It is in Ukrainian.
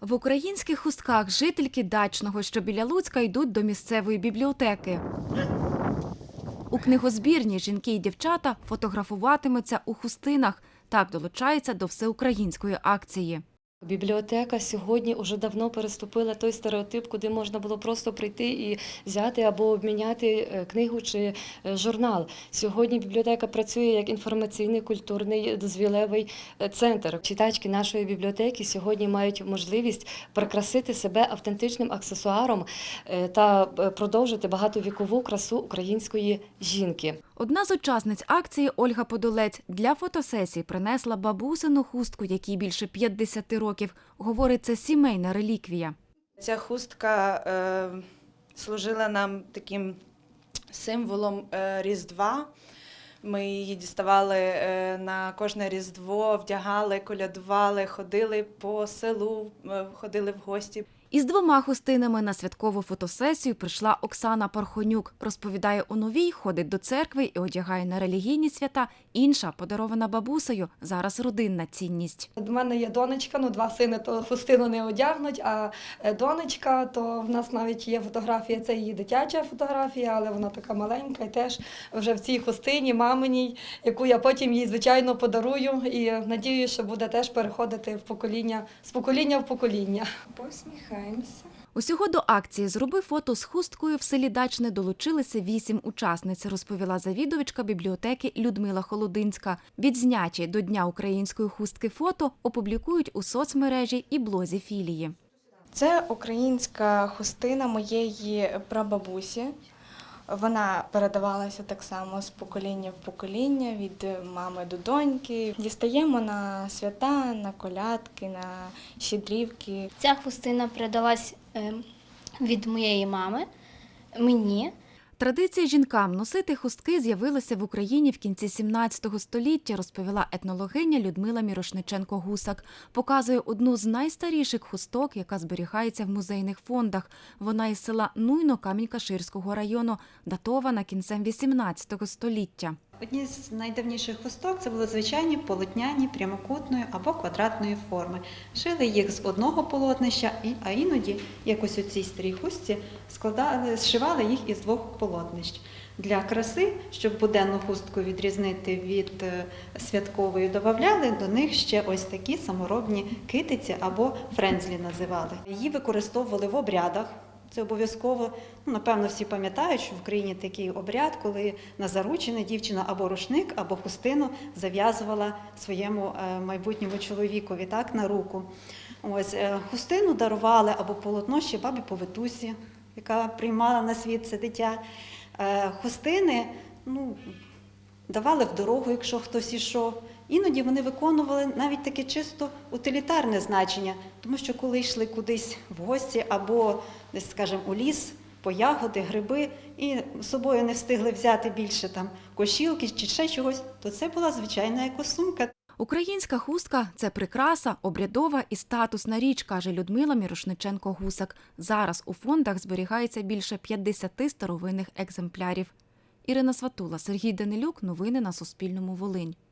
В українських хустках жительки дачного, що біля Луцька, йдуть до місцевої бібліотеки. У книгозбірні жінки і дівчата фотографуватимуться у хустинах. Так долучаються до всеукраїнської акції. Бібліотека сьогодні вже давно переступила той стереотип, куди можна було просто прийти і взяти або обміняти е, книгу чи е, журнал. Сьогодні бібліотека працює як інформаційний культурний дозвілевий е, центр. Читачки нашої бібліотеки сьогодні мають можливість прикрасити себе автентичним аксесуаром та продовжити багатовікову красу української жінки. Одна з учасниць акції Ольга Подолець для фотосесії принесла бабусину хустку, якій більше 50 років. Говорить, це сімейна реліквія. Ця хустка е, служила нам таким символом е, Різдва. Ми її діставали е, на кожне Різдво, вдягали, колядували, ходили по селу, е, ходили в гості. Із двома хустинами на святкову фотосесію прийшла Оксана Пархонюк. Розповідає, у новій ходить до церкви і одягає на релігійні свята. Інша, подарована бабусею, зараз родинна цінність. До мене є донечка, ну два сини то хустину не одягнуть, а е, донечка, то в нас навіть є фотографія, це її дитяча фотографія, але вона така маленька і теж вже в цій хустині маминій, яку я потім їй, звичайно, подарую і надію, що буде теж переходити в покоління з покоління в покоління. Посміхаємося. Усього до акції «Зроби фото з хусткою» в селі Дачне долучилися вісім учасниць, розповіла завідувачка бібліотеки Людмила Холодинська. Відзняті до Дня української хустки фото опублікують у соцмережі і блозі філії. Це українська хустина моєї прабабусі. Вона передавалася так само з покоління в покоління, від мами до доньки. Дістаємо на свята, на колядки, на щедрівки. Ця хустина передалась е, від моєї мами мені. Традиція жінкам носити хустки з'явилася в Україні в кінці 17 століття, розповіла етнологиня Людмила Мірошниченко-Гусак. Показує одну з найстаріших хусток, яка зберігається в музейних фондах. Вона із села Нуйно Камінь-Каширського району, датована кінцем 18 століття. Одні з найдавніших хусток це були звичайні полотняні прямокутної або квадратної форми. Шили їх з одного полотнища, а іноді, як ось у цій старій хустці, складали, зшивали їх із двох полотнищ. Для краси, щоб буденну хустку відрізнити від е, святкової, додавали до них ще ось такі саморобні китиці або френзлі називали. Її використовували в обрядах. Це обов'язково, ну, напевно, всі пам'ятають, що в Україні такий обряд, коли на заручене дівчина або рушник, або хустину зав'язувала своєму е, майбутньому чоловікові так, на руку. Ось е, хустину дарували або полотно ще бабі Поветусі, яка приймала на світ це дитя. Е, Хустини, ну, давали в дорогу, якщо хтось ішов. Іноді вони виконували навіть таке чисто утилітарне значення, тому що коли йшли кудись в гості або скажімо, у ліс, по ягоди, гриби, і з собою не встигли взяти більше там кошілки чи ще чогось, то це була звичайна екосумка. Українська хустка це прикраса, обрядова і статусна річ, каже Людмила Мірошниченко-Гусак. Зараз у фондах зберігається більше 50 старовинних екземплярів. Ірина Сватула, Сергій Данилюк. Новини на Суспільному. Волинь.